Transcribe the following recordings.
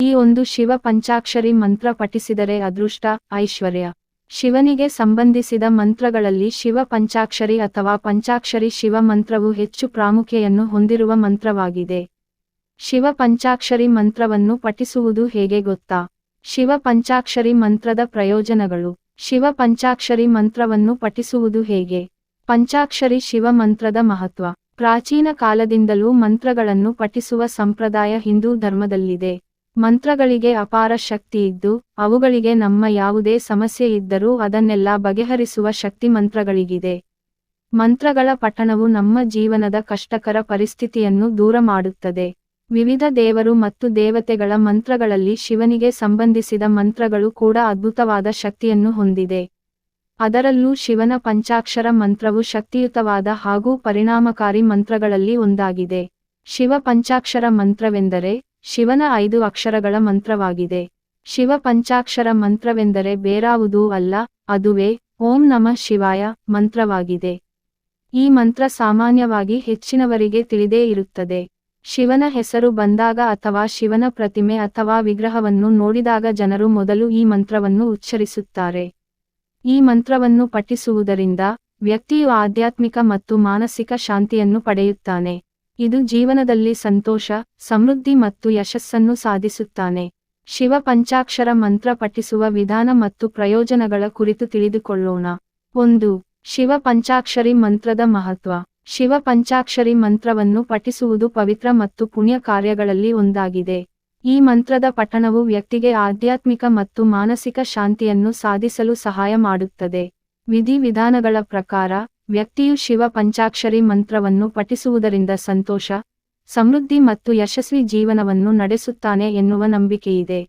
ಈ ಒಂದು ಶಿವ ಪಂಚಾಕ್ಷರಿ ಮಂತ್ರ ಪಠಿಸಿದರೆ ಅದೃಷ್ಟ, ಐಶ್ವರ್ಯ. ಶಿವನಿಗೆ ಸಂಬಂಧಿಸಿದ ಮಂತ್ರಗಳಲ್ಲಿ ಶಿವ ಪಂಚಾಕ್ಷರಿ ಅಥವಾ ಪಂಚಾಕ್ಷರಿ ಶಿವ ಮಂತ್ರವು ಹೆಚ್ಚು ಪ್ರಾಮುಖ್ಯೆಯನ್ನು ಹೊಂದಿರುವ ಮಂತ್ರವಾಗಿದೆ. ಶಿವ ಪಂಚಾಕ್ಷರಿ ಮಂತ್ರವನ್ನು ಪಠಿಸುವುದು ಹೇಗೆ ಗೊತ್ತಾ? ಶಿವ ಪಂಚಾಕ್ಷರಿ ಮಂತ್ರದ ಪ್ರಯೋಜನಗಳು. ಶಿವ ಪಂಚಾಕ್ಷರಿ ಮಂತ್ರವನ್ನು ಪಠಿಸುವುದು ಹೇಗೆ? ಪಂಚಾಕ್ಷರಿ ಶಿವ ಮಂತ್ರದ ಮಹತ್ವ. ಪ್ರಾಚೀನ ಕಾಲದಿಂದಲೂ ಮಂತ್ರಗಳನ್ನು ಪಠಿಸುವ ಸಂಪ್ರದಾಯ ಹಿಂದೂ ಧರ್ಮದಲ್ಲಿದೆ. ಮಂತ್ರಗಳಿಗೆ ಅಪಾರ ಶಕ್ತಿ ಇದ್ದು, ಅವುಗಳಿಗೆ ನಮ್ಮ ಯಾವುದೇ ಸಮಸ್ಯೆ ಇದ್ದರೂ ಅದನ್ನೆಲ್ಲ ಬಗೆಹರಿಸುವ ಶಕ್ತಿ ಮಂತ್ರಗಳಿಗಿದೆ. ಮಂತ್ರಗಳ ಪಠಣವು ನಮ್ಮ ಜೀವನದ ಕಷ್ಟಕರ ಪರಿಸ್ಥಿತಿಯನ್ನು ದೂರ ಮಾಡುತ್ತದೆ. ವಿವಿಧ ದೇವರು ಮತ್ತು ದೇವತೆಗಳ ಮಂತ್ರಗಳಲ್ಲಿ ಶಿವನಿಗೆ ಸಂಬಂಧಿಸಿದ ಮಂತ್ರಗಳು ಕೂಡ ಅದ್ಭುತವಾದ ಶಕ್ತಿಯನ್ನು ಹೊಂದಿದೆ. ಅದರಲ್ಲೂ ಶಿವನ ಪಂಚಾಕ್ಷರ ಮಂತ್ರವು ಶಕ್ತಿಯುತವಾದ ಹಾಗೂ ಪರಿಣಾಮಕಾರಿ ಮಂತ್ರಗಳಲ್ಲಿ ಒಂದಾಗಿದೆ. ಶಿವ ಪಂಚಾಕ್ಷರ ಮಂತ್ರವೆಂದರೆ ಶಿವನ ಐದು ಅಕ್ಷರಗಳ ಮಂತ್ರವಾಗಿದೆ. ಶಿವ ಪಂಚಾಕ್ಷರ ಮಂತ್ರವೆಂದರೆ ಬೇರಾವುದೂ ಅಲ್ಲ, ಅದುವೇ ಓಂ ನಮಃ ಶಿವಾಯ ಮಂತ್ರವಾಗಿದೆ. ಈ ಮಂತ್ರ ಸಾಮಾನ್ಯವಾಗಿ ಹೆಚ್ಚಿನವರಿಗೆ ತಿಳಿದೇ ಇರುತ್ತದೆ. ಶಿವನ ಹೆಸರು ಬಂದಾಗ ಅಥವಾ ಶಿವನ ಪ್ರತಿಮೆ ಅಥವಾ ವಿಗ್ರಹವನ್ನು ನೋಡಿದಾಗ ಜನರು ಮೊದಲು ಈ ಮಂತ್ರವನ್ನು ಉಚ್ಚರಿಸುತ್ತಾರೆ. ಈ ಮಂತ್ರವನ್ನು ಪಠಿಸುವುದರಿಂದ ವ್ಯಕ್ತಿಯು ಆಧ್ಯಾತ್ಮಿಕ ಮತ್ತು ಮಾನಸಿಕ ಶಾಂತಿಯನ್ನು ಪಡೆಯುತ್ತಾನೆ. ಇದು ಜೀವನದಲ್ಲಿ ಸಂತೋಷ, ಸಮೃದ್ಧಿ ಮತ್ತು ಯಶಸ್ಸನ್ನು ಸಾಧಿಸುತ್ತಾನೆ. ಶಿವ ಪಂಚಾಕ್ಷರ ಮಂತ್ರ ಪಠಿಸುವ ವಿಧಾನ ಮತ್ತು ಪ್ರಯೋಜನಗಳ ಕುರಿತು ತಿಳಿದುಕೊಳ್ಳೋಣ. ಒಂದು, ಶಿವ ಪಂಚಾಕ್ಷರಿ ಮಂತ್ರದ ಮಹತ್ವ. ಶಿವ ಪಂಚಾಕ್ಷರಿ ಮಂತ್ರವನ್ನು ಪಠಿಸುವುದು ಪವಿತ್ರ ಮತ್ತು ಪುಣ್ಯ ಕಾರ್ಯಗಳಲ್ಲಿ ಒಂದಾಗಿದೆ. ಈ ಮಂತ್ರದ ಪಠಣವು ವ್ಯಕ್ತಿಗೆ ಆಧ್ಯಾತ್ಮಿಕ ಮತ್ತು ಮಾನಸಿಕ ಶಾಂತಿಯನ್ನು ಸಾಧಿಸಲು ಸಹಾಯ ಮಾಡುತ್ತದೆ. ವಿಧಿವಿಧಾನಗಳ ಪ್ರಕಾರ ವ್ಯಕ್ತಿಯು ಶಿವ ಪಂಚಾಕ್ಷರಿ ಮಂತ್ರವನ್ನು ಪಠಿಸುವುದರಿಂದ ಸಂತೋಷ, ಸಮೃದ್ಧಿ ಮತ್ತು ಯಶಸ್ವಿ ಜೀವನವನ್ನು ನಡೆಸುತ್ತಾನೆ ಎನ್ನುವ ನಂಬಿಕೆಯಿದೆ.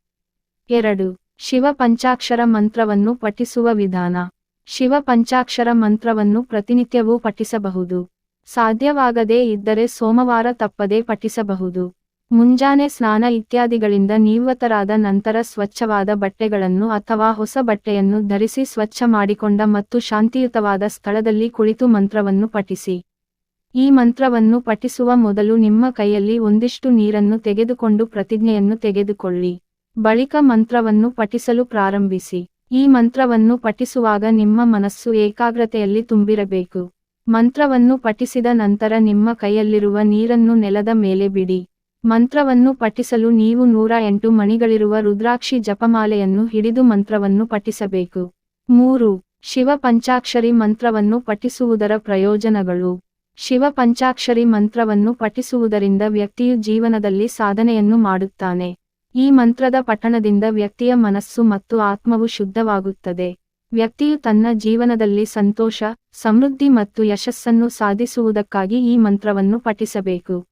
ಎರಡು. ಶಿವ ಪಂಚಾಕ್ಷರ ಮಂತ್ರವನ್ನು ಪಠಿಸುವ ವಿಧಾನ. ಶಿವ ಪಂಚಾಕ್ಷರ ಮಂತ್ರವನ್ನು ಪ್ರತಿನಿತ್ಯವೂ ಪಠಿಸಬಹುದು. ಸಾಧ್ಯವಾಗದೇ ಇದ್ದರೆ ಸೋಮವಾರ ತಪ್ಪದೇ ಪಠಿಸಬಹುದು. ಮುಂಜಾನೆ ಸ್ನಾನ ಇತ್ಯಾದಿಗಳಿಂದ ನಿವೃತ್ತರಾದ ನಂತರ ಸ್ವಚ್ಛವಾದ ಬಟ್ಟೆಗಳನ್ನು ಅಥವಾ ಹೊಸ ಬಟ್ಟೆಯನ್ನು ಧರಿಸಿ ಸ್ವಚ್ಛ ಮಾಡಿಕೊಂಡ ಮತ್ತು ಶಾಂತಿಯುತವಾದ ಸ್ಥಳದಲ್ಲಿ ಕುಳಿತು ಮಂತ್ರವನ್ನು ಪಠಿಸಿ. ಈ ಮಂತ್ರವನ್ನು ಪಠಿಸುವ ಮೊದಲು ನಿಮ್ಮ ಕೈಯಲ್ಲಿ ಒಂದಿಷ್ಟು ನೀರನ್ನು ತೆಗೆದುಕೊಂಡು ಪ್ರತಿಜ್ಞೆಯನ್ನು ತೆಗೆದುಕೊಳ್ಳಿ. ಬಳಿಕ ಮಂತ್ರವನ್ನು ಪಠಿಸಲು ಪ್ರಾರಂಭಿಸಿ. ಈ ಮಂತ್ರವನ್ನು ಪಠಿಸುವಾಗ ನಿಮ್ಮ ಮನಸ್ಸು ಏಕಾಗ್ರತೆಯಲ್ಲಿ ತುಂಬಿರಬೇಕು. ಮಂತ್ರವನ್ನು ಪಠಿಸಿದ ನಂತರ ನಿಮ್ಮ ಕೈಯಲ್ಲಿರುವ ನೀರನ್ನು ನೆಲದ ಮೇಲೆ ಬಿಡಿ. ಮಂತ್ರವನ್ನು ಪಠಿಸಲು ನೀವು ನೂರ ಎಂಟು ಮಣಿಗಳಿರುವ ರುದ್ರಾಕ್ಷಿ ಜಪಮಾಲೆಯನ್ನು ಹಿಡಿದು ಮಂತ್ರವನ್ನು ಪಠಿಸಬೇಕು. ಮೂರು ಶಿವ ಪಂಚಾಕ್ಷರಿ ಮಂತ್ರವನ್ನು ಪಠಿಸುವುದರ ಪ್ರಯೋಜನಗಳು. ಶಿವ ಪಂಚಾಕ್ಷರಿ ಮಂತ್ರವನ್ನು ಪಠಿಸುವುದರಿಂದ ವ್ಯಕ್ತಿಯು ಜೀವನದಲ್ಲಿ ಸಾಧನೆಯನ್ನು ಮಾಡುತ್ತಾನೆ. ಈ ಮಂತ್ರದ ಪಠಣದಿಂದ ವ್ಯಕ್ತಿಯ ಮನಸ್ಸು ಮತ್ತು ಆತ್ಮವು ಶುದ್ಧವಾಗುತ್ತದೆ. ವ್ಯಕ್ತಿಯು ತನ್ನ ಜೀವನದಲ್ಲಿ ಸಂತೋಷ, ಸಮೃದ್ಧಿ ಮತ್ತು ಯಶಸ್ಸನ್ನು ಸಾಧಿಸುವುದಕ್ಕಾಗಿ ಈ ಮಂತ್ರವನ್ನು ಪಠಿಸಬೇಕು.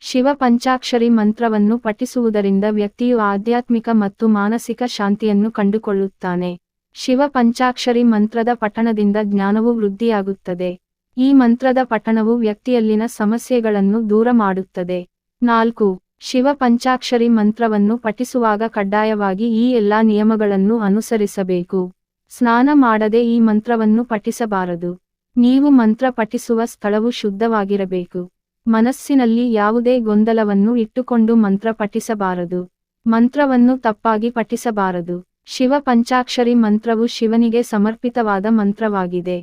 ಶಿವ ಪಂಚಾಕ್ಷರಿ ಮಂತ್ರವನ್ನು ಪಠಿಸುವುದರಿಂದ ವ್ಯಕ್ತಿಯು ಆಧ್ಯಾತ್ಮಿಕ ಮತ್ತು ಮಾನಸಿಕ ಶಾಂತಿಯನ್ನು ಕಂಡುಕೊಳ್ಳುತ್ತಾನೆ. ಶಿವ ಪಂಚಾಕ್ಷರಿ ಮಂತ್ರದ ಪಠಣದಿಂದ ಜ್ಞಾನವು ವೃದ್ಧಿಯಾಗುತ್ತದೆ. ಈ ಮಂತ್ರದ ಪಠಣವು ವ್ಯಕ್ತಿಯಲ್ಲಿನ ಸಮಸ್ಯೆಗಳನ್ನು ದೂರ ಮಾಡುತ್ತದೆ. ನಾಲ್ಕು, ಶಿವ ಪಂಚಾಕ್ಷರಿ ಮಂತ್ರವನ್ನು ಪಠಿಸುವಾಗ ಕಡ್ಡಾಯವಾಗಿ ಈ ಎಲ್ಲಾ ನಿಯಮಗಳನ್ನು ಅನುಸರಿಸಬೇಕು. ಸ್ನಾನ ಮಾಡದೆ ಈ ಮಂತ್ರವನ್ನು ಪಠಿಸಬಾರದು. ನೀವು ಮಂತ್ರ ಪಠಿಸುವ ಸ್ಥಳವು ಶುದ್ಧವಾಗಿರಬೇಕು. ಮನಸ್ಸಿನಲ್ಲಿ ಯಾವುದೇ ಗೊಂದಲವನ್ನು ಇಟ್ಟುಕೊಂಡು ಮಂತ್ರ ಪಠಿಸಬಾರದು. ಮಂತ್ರವನ್ನು ತಪ್ಪಾಗಿ ಪಠಿಸಬಾರದು. ಶಿವ ಪಂಚಾಕ್ಷರಿ ಮಂತ್ರವು ಶಿವನಿಗೆ ಸಮರ್ಪಿತವಾದ ಮಂತ್ರವಾಗಿದೆ.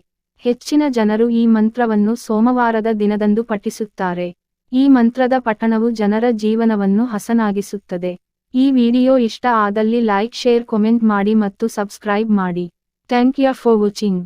ಹೆಚ್ಚಿನ ಜನರು ಈ ಮಂತ್ರವನ್ನು ಸೋಮವಾರದ ದಿನದಂದು ಪಠಿಸುತ್ತಾರೆ. ಈ ಮಂತ್ರದ ಪಠಣವು ಜನರ ಜೀವನವನ್ನು ಹಸನಾಗಿಸುತ್ತದೆ. ಈ ವಿಡಿಯೋ ಇಷ್ಟ ಆದಲ್ಲಿ ಲೈಕ್, ಶೇರ್, ಕಾಮೆಂಟ್ ಮಾಡಿ ಮತ್ತು ಸಬ್ಸ್ಕ್ರೈಬ್ ಮಾಡಿ. Thank you for watching.